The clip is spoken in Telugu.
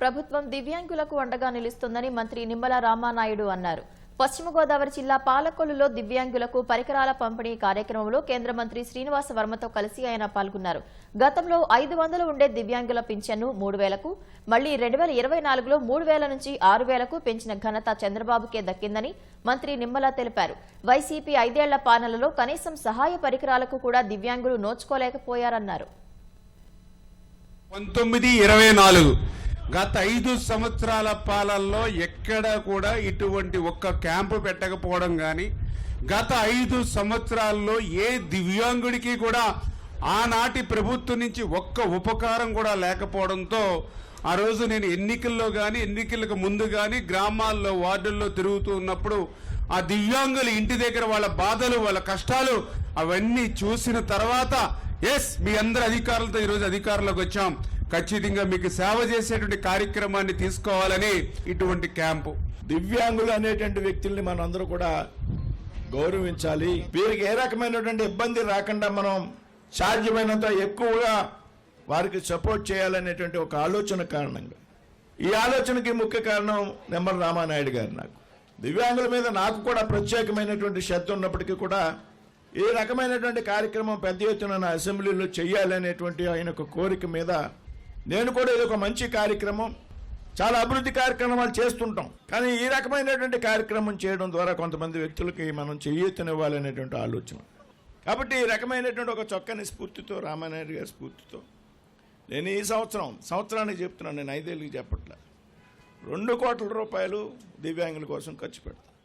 ప్రభుత్వం దివ్యాంగులకు అండగా నిలుస్తుందని మంత్రి నిమ్మల రామానాయుడు అన్నారు. పశ్చిమ గోదావరి జిల్లా పాలకొల్లులో దివ్యాంగులకు పరికరాల పంపిణీ కార్యక్రమంలో కేంద్ర మంత్రి శ్రీనివాస వర్మతో కలిసి ఆయన పాల్గొన్నారు. గతంలో ఐదు వందలు ఉండే దివ్యాంగుల పింఛన్ను మూడు వేలకు మళ్ళీ రెండు వేల ఇరవై నాలుగులో మూడు వేల నుంచి ఆరు వేలకు పెంచిన ఘనత చంద్రబాబుకే దక్కిందని మంత్రి నిమ్మల తెలిపారు. వైసీపీ ఐదేళ్ళ పాలనలో కనీసం సహాయ పరికరాలకు కూడా దివ్యాంగులు నోచుకోలేకపోయారన్నారు. ఇరవై నాలుగు. గత ఐదు సంవత్సరాల పాలనలో ఎక్కడా కూడా ఇటువంటి ఒక్క క్యాంపు పెట్టకపోవడం కానీ గత ఐదు సంవత్సరాల్లో ఏ దివ్యాంగుడికి కూడా ఆనాటి ప్రభుత్వం నుంచి ఒక్క ఉపకారం కూడా లేకపోవడంతో ఆ రోజు నేను ఎన్నికల్లో కానీ ఎన్నికలకు ముందు కానీ గ్రామాల్లో వార్డుల్లో తిరుగుతూ ఉన్నప్పుడు ఆ దివ్యాంగుల ఇంటి దగ్గర వాళ్ళ బాధలు వాళ్ళ కష్టాలు అవన్నీ చూసిన తర్వాత ఎస్ మీ అందరి అధికారులతో ఈరోజు అధికారంలోకి వచ్చాం. ఖచ్చితంగా మీకు సేవ చేసేటువంటి కార్యక్రమాన్ని తీసుకోవాలని ఇటువంటి క్యాంపు. దివ్యాంగులు అనేటువంటి వ్యక్తుల్ని మనం అందరూ కూడా గౌరవించాలి. వీరికి ఏ రకమైనటువంటి ఇబ్బంది రాకుండా మనం సాధ్యమైనంత ఎక్కువగా వారికి సపోర్ట్ చేయాలనేటువంటి ఒక ఆలోచన కారణంగా. ఈ ఆలోచనకి ముఖ్య కారణం నిమ్మల రామానాయుడు గారు నాకు. దివ్యాంగుల మీద నాకు కూడా ప్రత్యేకమైనటువంటి శ్రద్ధ ఉన్నప్పటికీ కూడా ఈ రకమైనటువంటి కార్యక్రమం పెద్ద ఎత్తున అసెంబ్లీలో చేయాలనేటువంటి ఆయన ఒక కోరిక మీద నేను కూడా ఇది ఒక మంచి కార్యక్రమం. చాలా అభివృద్ధి కార్యక్రమాలు చేస్తుంటాం. కానీ ఈ రకమైనటువంటి కార్యక్రమం చేయడం ద్వారా కొంతమంది వ్యక్తులకి మనం చేయూతనివ్వాలనేటువంటి ఆలోచన. కాబట్టి ఈ రకమైనటువంటి ఒక చొక్కని స్ఫూర్తితో రామానాయుడు గారి స్ఫూర్తితో నేను ఈ సంవత్సరం సంవత్సరానికి చెప్తున్నాను నేను ఐదేళ్ళకి చెప్పట్లే. రెండు కోట్ల రూపాయలు దివ్యాంగుల కోసం ఖర్చు పెడతాను